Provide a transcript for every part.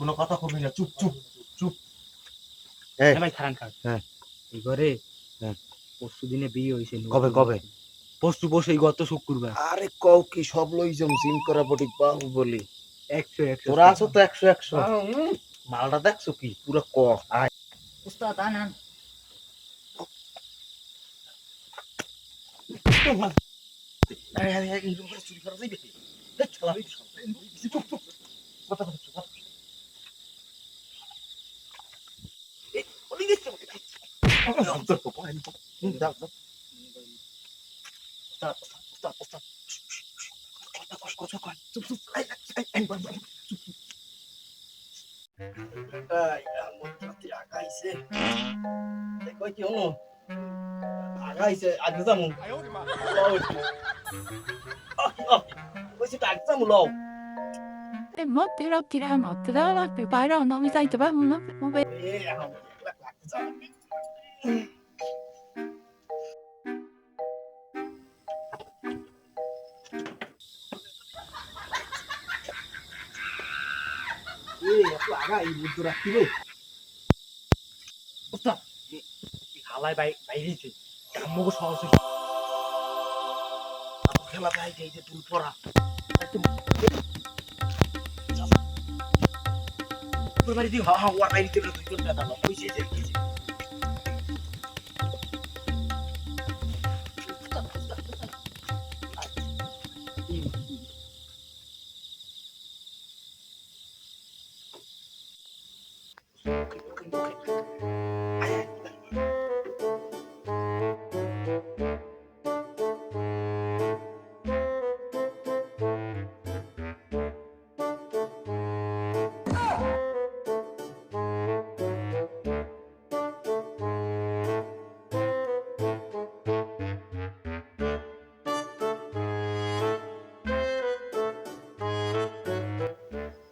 কোনো কথা কবি না চুপ চুপ চুপ। এই, ভাই খারান খান হ্যাঁ। এই ঘরে হ্যাঁ। পরশু দিনে বিয়ে হয়েছে কবে কবে? পরশু বসে এই গত শুক্রবার। আরে কও কি সব লই যাম জিম করা বডি বাহু বলি। একশো একশো। তোরা আছো তো একশো একশো। মালটা দেখছ কি? পুরো ক আয়। উস্তাদ আনান। আরে আরে এরকম করে চুরি করা যাইবে চুপ চুপ। কথা কথা চুপ কথা এই ওলি দেখছ তোর তো কোন দাও দাও উস্তাদ উস্তাদ উস্তাদ কথা কস কথা কয় চুপ চুপ আই আই আই বাই বাই চুপ চুপ আই আমার রাতে আগাইছে দেখো কি হলো আগাইছে আগে যামু লও একটু কইছি তো আগে যামু লও de mot de lo tiramos te da la preparo no me sai te va no no ve এ এখন লাগতে যামু হালাই বাই বাইরেছে কাম্মকে সহজ খেলা ভাই এই যে তুই পড়া তোর বাড়ি দিও হ্যাঁ ওর কি যে ঘুমাই পারবে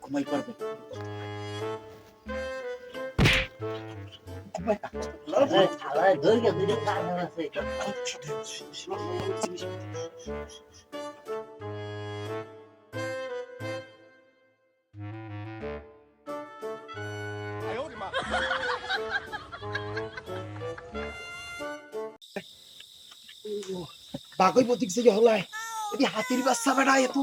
ঘুমাই থালায় দইকে বাগই প্রতীক থেকে হলাই এটি হাতির বাচ্চা বেড়া এত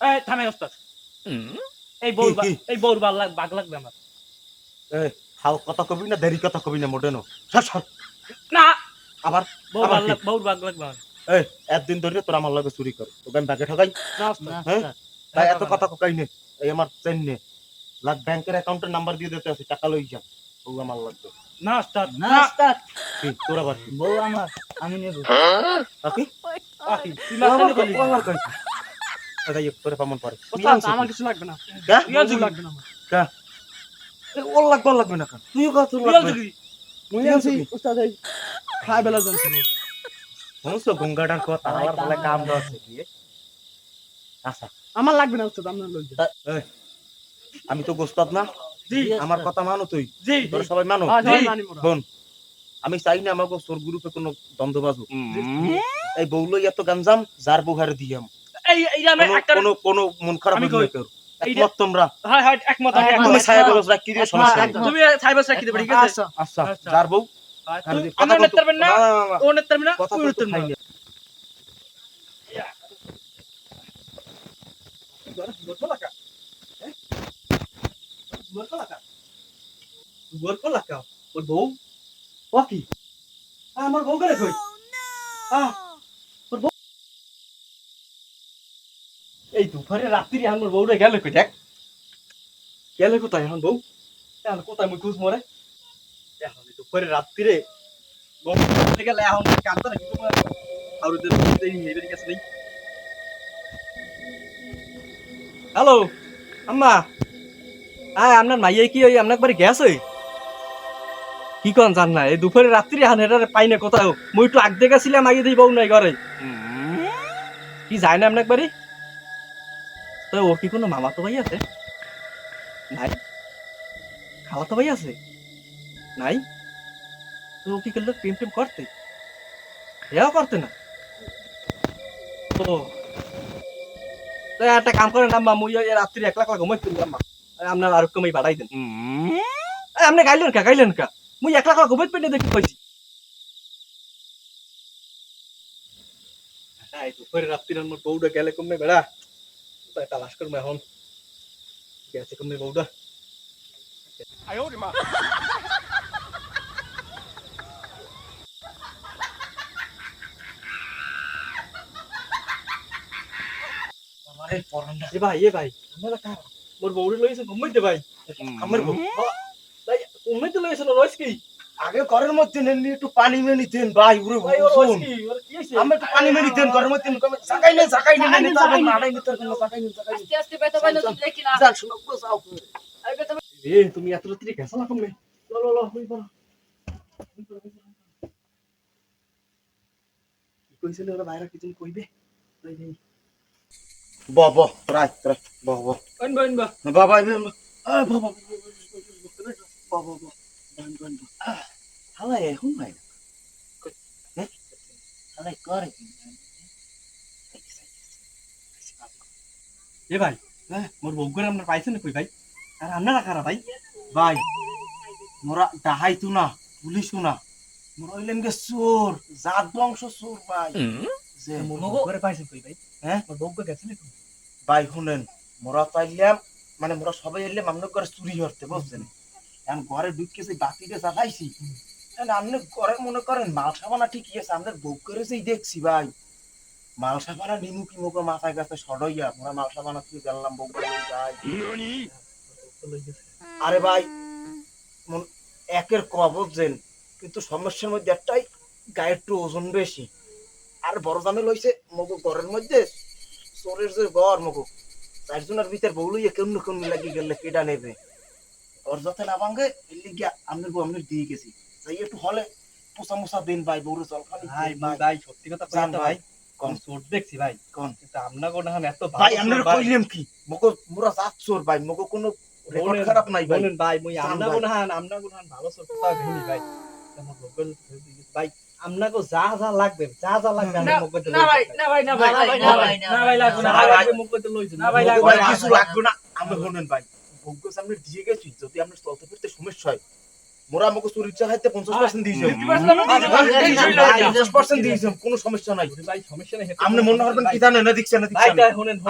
এই থামে উস্তাদ এই বউর এই বউর লাগ- লাগবে আমার। হাল কথা কবি না দেরি কথা কবি না মোটে সর সর না! আবার বউর বাগ লাগবে আমার। এই একদিন ধরে তোর আমার লগে চুরি কর তোকে আমি ব্যাগে ঠকাই। তাই এত কথা ককাই নে? এই আমার চেন নে লাগ ব্যাংকের অ্যাকাউন্টের নাম্বার দিয়ে দিতে আছে টাকা লই যা। ও আমার লাগবে। না উস্তাদ না উস্তাদ কি তোর আবার বউ আমার আমি নেব। আকি আকি, তুই মাঝখানে বলি। এটা ইয়ে তোরে পামন পারে। আমার কিছু লাগবে না। হ্যাঁ রিয়াল লাগবে না। ওর লাগবে লাগবে না তোর রিয়াল রিয়াল আছি উস্তাদ, এই খাই বেলা জানছিল। সমস্ত গঙ্গাটার কথা? আমার বলে কাম দাও আছে কি আচ্ছা। আমার লাগবে না উস্তাদ লই। এই, আমি তো গোস্তাদ না? জি। আমার কথা মানো তুই? জি তোরা সবাই মানো। শোন আমি চাই না আমাকে তোর গ্রুপে কোনো দ্বন্দ্ব বাজু এই বউলো এত গাঞ্জাম যার বউহারে দিয়াম এই এই আমি একটা কোনো কোনো মন খারাপ কেউ এইটা- একমত তোমরা? হ্যাঁ হ্যাঁ একমত। তুমি ছায়া বলো রাখি দিয়ে সমস্যা নেই? একমত। তুমি সাইবার দেবে ঠিক আছে? আচ্ছা। আচ্ছা। যার বউ আমার কথা না? না, না, না, না, ও নেতার না? কথা তুই না। না। কা? ও আমার বউ করে কই? আ, ওর বউ এই দুপুরে রাত্রি আমার বউরে গেল কই দেখ। গেলে কোথায় এখন বউ এখন কোথায় মুই খুঁজ মরে এখন দুপুরে রাত্রিরে বউ গেলে এখন কান্দা নাকি তোমার আর ওদের মেয়েদের কাছে নেই হ্যালো আম্মা। আয় আপনার মাইয়ে কি ওই আপনার বাড়ি গ্যাস ওই কি কন জান না এই দুপুরে রাত্রি হান এটা পাই না কোথাও। মুই একটু আগ দেখে ছিলাম আগে দিই বউ নাই ঘরে। কি যায় না আপনার বাড়ি? তো ওর কি কোনো মামা তো ভাই আছে? নাই খালা তো ভাই আছে? নাই? তো ও কি করল? প্রেম টেম করতে? এও করতে না। তো একটা কাম করেন আম্মা মুই ওই রাত্রি একলা ঘুমাই আম্মা। আপনার আর কমই বাড়াই দেন। আপনি গাইলেন কা গাইলেন কা? মুই একলা একলা ঘুমাই পেটে দেখি কইছি। রাত্রি আমার বউটা গেলে কমে বেড়া। তালাশ করব এখন গেছে কমে বউটা আমার এই পরানটা এ ভাই এ ভাই আমরা কার মোর বউরে লইছে ঘুমাই দে ভাই আমার বউ ভাই ঘুমাই তো লইছে না রইস কি আগে ঘরের মধ্যে নেন একটু পানি মেনি দেন ভাই উরে ভাই শুন আমি একটু পানি মেনি দেন ঘরের মধ্যে কমে সাকাই নেন সাকাই নেন সাকাই নেন, সাকাই নেন। আড়াই নিতে পারবেন সাকাই নেন সাকাই আস্তে আস্তে বেতা বাইনা তুমি দেখি না শুনো গো যাও এ তুমি এত রাত্রি না ল ল ল হই পড়ো কি কইছিল ওরা বাইরে কিছু কইবে তাই নেই ব ব রাই রাই ব ব আইন বাইন বা বাবা আ বাবা বাবা বাবা বান করে এ ভাই হ্যাঁ মোর বউ করে আপনার পাইছেন না কই ভাই? আর আপনারা কারা ভাই? ভাই মোরা ডাহাইতু না পুলিশও না। মোরা হইলেন গে চোর জাত বংশ চোর ভাই। যে মোর বউ করে পাইছেন কই ভাই। হ্যাঁ? মোর বউ গেছেন ভাই শুনেন মোরা পাইলাম মানে মোরা সবাই এলাম আপনার করে চুরি করতে বুঝছেন এখন ঘরে ঢুকে সেই বাতিটা জ্বালাইছি এখন আপনি ঘরে মনে করেন মাল সাবানা ঠিকই আছে আপনার বউ করে সেই দেখছি ভাই। মাল সাবানা নিমু কি মুখে মাথায় গাছে সডইয়া মোরা মাল সাবানা তুই গেলাম বউ যাই আরে ভাই একের ক বুঝছেন কিন্তু সমস্যার মধ্যে একটাই গায়ের একটু ওজন বেশি। আর বড় দামে লইছে মগু ঘরের মধ্যে চোরের যে ঘর মগু চারজনের ভিতর বউ লইয়া কেমন কেমন লাগি গেলে কেডা নেবে? ওর যাতে না ভাঙে এর লিগিয়া আপনার বউ আপনার দিয়ে গেছি তাই একটু হলে পোষা মোছা দিন ভাই বউরে জল খালি ভাই ভাই সত্যি কথা জান ভাই কোন চোট দেখছি ভাই কোন? কিন্তু আপনার কোন এত ভাই ভালো আপনার কইলাম কি মগো মোরা জাত চোর ভাই মগো কোনো রেকর্ড খারাপ নাই ভাই বলেন ভাই মুই আমনা কোন হান আমনা কোন হান ভালো চোর কথা ভেনি ভাই আমার বগল ভাই আমনাকে যা যা লাগবে যা যা লাগবে না, মগজ না ভাই না ভাই না ভাই না ভাই না ভাই না ভাই লাগবে না ভাই। মগজ লইছে না ভাই, লাগবে কিছু লাগবে না আমরা শুনেন ভাই ভোগ্য সামনে দিয়ে গেছি যদি আমরা চলতে ফিরতে সমস্যা হয়। মোরা আমাকে চুরির চাইতে পঞ্চাশ পার্সেন্ট দিয়েছে। পঞ্চাশ পার্সেন্ট দিয়েছে কোনো সমস্যা নাই। ভাই সমস্যা নাই আপনি মনে করবেন কি জানেন না দিচ্ছেন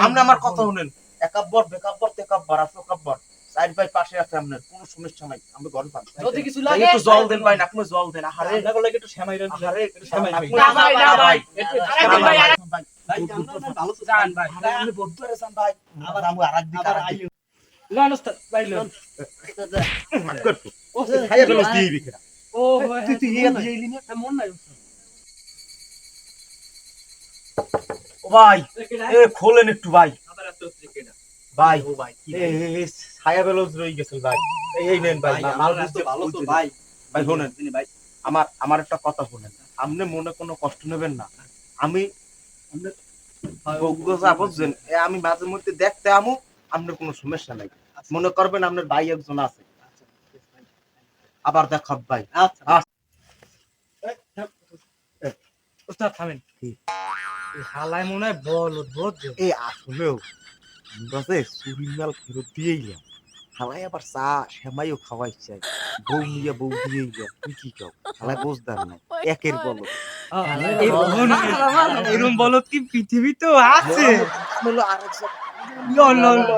আপনি আমার কথা শুনেন। একাব্বর বেকাব্বর তেকাব্বর আফকাব্বর সাইড ভাই পাশে আছে আপনার কোনো সমস্যা নাই আমি ঘরে পান যদি কিছু লাগে একটু জল দেন ভাই নাকমে জল দেন আহারে। আপনাকে লাগে একটু শ্যামাই রান আহারে একটু শ্যামাই নাকমে না ভাই, না লন ওস্তাদ ভাই লন ও খাইয়া গেল দিয়ে দিকে ও ভাই তুই তুই ইয়া দিয়ে এলি না মন নাই ও ভাই এ খোলেন একটু ভাই ভাই ও গেছে ভাই এই নেন ভাই ভাই মাল আমার বুঝতে ভালো তো ভাই ভাই শোনেন তিনি ভাই আমার আমার একটা কথা শুনেন আপনি মনে কোনো কষ্ট নেবেন না আমি আমি মাঝে মধ্যে দেখতে আমু আপনার কোনো সমস্যা নাই। মনে করবেন আপনার ভাই একজন আছে। আবার দেখাব ভাই। আচ্ছা। আচ্ছা। ওস্তাদ থামেন। কি? এই মনে হয় বল উদ্ভট এই আসলেও আমরা যে ফেরত দিয়েই যাম হালাই আবার চা সেমাইও খাওয়াই চাই বউ নিয়ে বউ দিয়েই যাম তুই কি কাও? হালাই বুঝদার নাই। একের বলো এরকম বলত কি পৃথিবীতেও আছে? হলো আরেক ল ল ল